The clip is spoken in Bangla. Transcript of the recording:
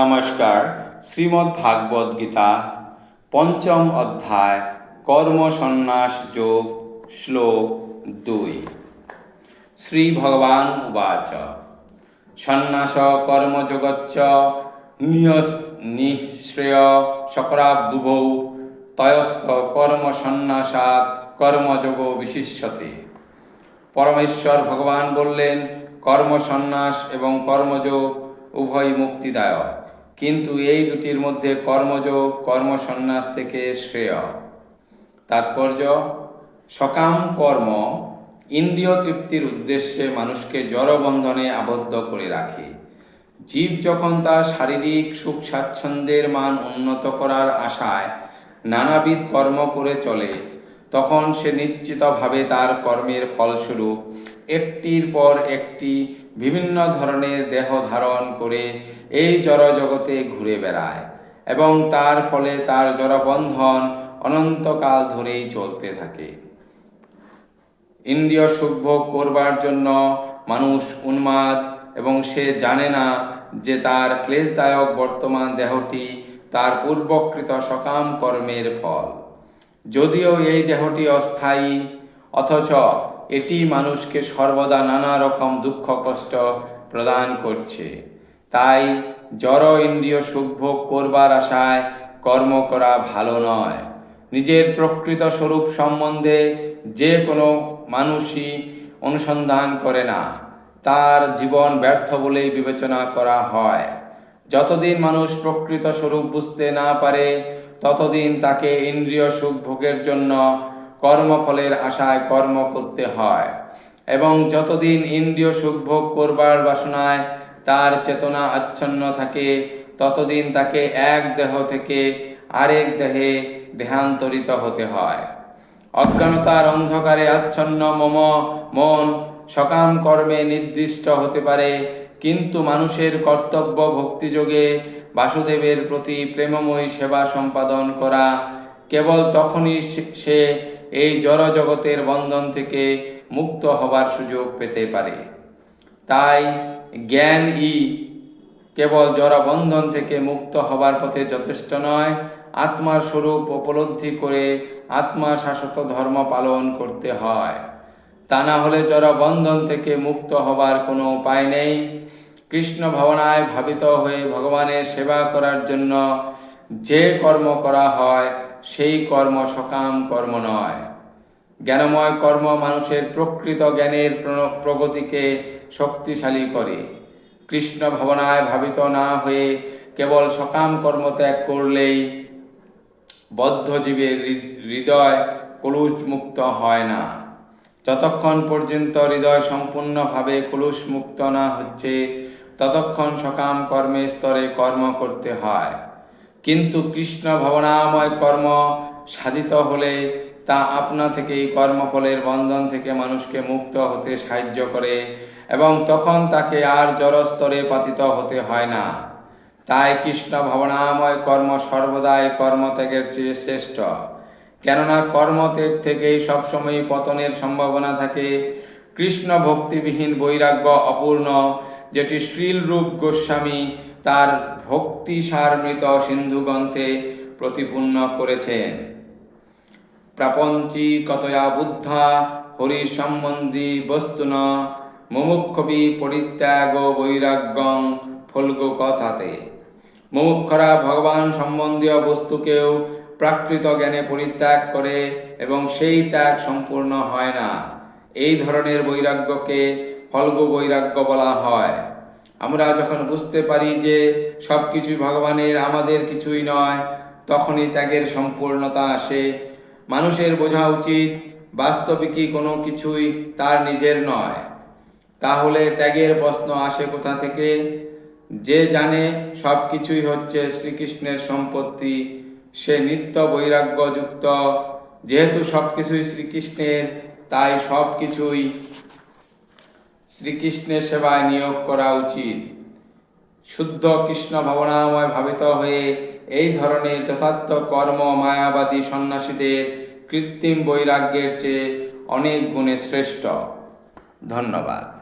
নমস্কার, শ্রীমদ্ ভাগবত গীতা, পঞ্চম অধ্যায়, কর্ম সন্ন্যাস যোগ, শ্লোক দুই। শ্রী ভগবান উবাচ। সন্ন্যাস কর্মযোগচ্চ নিয়স নিঃশ্রেয় শকরাবুভৌ তয়স্থ কর্ম সন্ন্যাসাৎ কর্মযোগ বিশিষ্যতে। পরমেশ্বর ভগবান বললেন, কর্ম সন্ন্যাস এবং কর্মযোগ উভয় মুক্তিদায়ক। কিন্তু এই দুটির মধ্যে কর্মযোগ, কর্মসন্ন্যাস থেকে শ্রেয়। তাৎপর্য, সকাম কর্ম ইন্দ্রিয় তৃপ্তির উদ্দেশ্যে মানুষকে জড়বন্ধনে আবদ্ধ করে রাখে। জীব যখন তার শারীরিক সুখ স্বাচ্ছন্দ্যের মান উন্নত করার আশায় নানাবিধ কর্ম করে চলে, তখন সে নিশ্চিতভাবে তার কর্মের ফলস্বরূপ একটির পর একটি বিভিন্ন ধরনের দেহ ধারণ করে এই জড়জগতে ঘুরে বেড়ায় এবং তার ফলে তার জড়বন্ধন অনন্তকাল ধরেই চলতে থাকে। ইন্দ্রিয় সুখভোগ করবার জন্য মানুষ উন্মাদ এবং সে জানে না যে তার ক্লেশদায়ক বর্তমান দেহটি তার পূর্বকৃত সকাম কর্মের ফল। যদিও এই দেহটি অস্থায়ী, অথচ এটি মানুষকে সর্বদা নানা রকম দুঃখ, কষ্ট প্রদান করছে। তাই জড় ইন্দ্রিয় সুখভোগ করবার আশায় কর্ম করা ভালো নয়। নিজের প্রকৃত স্বরূপ সম্বন্ধে যে কোনো মানুষই অনুসন্ধান করে না। তার জীবন ব্যর্থ বলেই বিবেচনা করা হয়। যতদিন মানুষ প্রকৃত স্বরূপ বুঝতে না পারে, ততদিন তাকে ইন্দ্রিয় সুখ ভোগের জন্য কর্মফলের আশায় কর্ম করতে হয়। এবং যতদিন ইন্দ্রিয় সুখ ভোগ করবার বাসনায় তার চেতনা আচ্ছন্ন থাকে, ততদিন তাকে এক দেহ থেকে আরেক দেহে দেহান্তরিত হতে হয়। অজ্ঞানতার অন্ধকারে আচ্ছন্ন মম মন সকাম কর্মে নির্দিষ্ট হতে পারে, কিন্তু মানুষের কর্তব্য ভক্তিযোগে বাসুদেবের প্রতি প্রেমময়ী সেবা সম্পাদন করা কেবল তখনই সে এই জড় জগতের বন্ধন থেকে মুক্ত হবার সুযোগ পেতে পারে। তাই জ্ঞান ই কেবল জড় বন্ধন থেকে মুক্ত হবার পথে যথেষ্ট নয়, আত্মার স্বরূপ উপলব্ধি করে আত্মা শাশ্বত ধর্ম পালন করতে হয়। তা না হলে জড় বন্ধন থেকে মুক্ত হবার কোনো উপায় নেই। কৃষ্ণ ভাবনায় ভাবিত হয়ে ভগবানের সেবা করার জন্য যে কর্ম করা হয় সেই কর্ম সকাম কর্ম নয়। জ্ঞানময় কর্ম মানুষের প্রকৃত জ্ঞানের প্রগতিকে শক্তিশালী করে। কৃষ্ণ ভাবনায় ভাবিত না হয়ে কেবল সকাম কর্ম ত্যাগ করলেই বদ্ধজীবের হৃদয় কলুষ মুক্ত হয় না। যতক্ষণ পর্যন্ত হৃদয় সম্পূর্ণভাবে কলুষ মুক্ত না হচ্ছে, ততক্ষণ সকাম কর্মের স্তরে কর্ম করতে হয়। কিন্তু কৃষ্ণ ভাবনাময় কর্ম সাধিত হলে তা আপনা থেকেই কর্মফলের বন্ধন থেকে মানুষকে মুক্ত হতে সাহায্য করে এবং তখন তাকে আর জড়স্তরে পাতিত হতে হয় না। তাই কৃষ্ণ ভাবনাময় কর্ম সর্বদাই কর্মত্যাগের চেয়ে শ্রেষ্ঠ। কেননা কর্মত্যাগ থেকেই সবসময় পতনের সম্ভাবনা থাকে। কৃষ্ণ ভক্তিবিহীন বৈরাগ্য অপূর্ণ, যেটি শ্রীলরূপ গোস্বামী তার ভক্তি সারমৃত সিন্ধু গ্রন্থে প্রতিপূর্ণ করেছেন প্রাপঞ্চিকতয়া বুদ্ধা হরি সম্বন্ধী বস্তুন মুমুক্ষবি পরিত্যাগ বৈরাগ্যং ফলগো কথাতে। মুমুক্ষরা ভগবান সম্বন্ধীয় বস্তুকেও প্রাকৃত জ্ঞানে পরিত্যাগ করে এবং সেই ত্যাগ সম্পূর্ণ হয় না। এই ধরনের বৈরাগ্যকে ফলগু বৈরাগ্য বলা হয়। আমরা যখন বুঝতে পারি যে সব কিছুই ভগবানের, আমাদের কিছুই নয়, তখনই ত্যাগের সম্পূর্ণতা আসে। মানুষের বোঝা উচিত বাস্তবিকই কোনো কিছুই তার নিজের নয়। তাহলে ত্যাগের প্রশ্ন আসে কোথা থেকে? যে জানে সব কিছুই হচ্ছে শ্রীকৃষ্ণের সম্পত্তি, সে নিত্য বৈরাগ্যযুক্ত। যেহেতু সব কিছুই শ্রীকৃষ্ণের, তাই সব কিছুই শ্রীকৃষ্ণের সেবায় নিয়োগ করা উচিত। শুদ্ধ কৃষ্ণ ভাবনাময় ভাবিত হয়ে এই ধরনের যথার্থ কর্ম মায়াবাদী সন্ন্যাসীদের কৃত্রিম বৈরাগ্যের চেয়ে অনেক গুণে শ্রেষ্ঠ। ধন্যবাদ।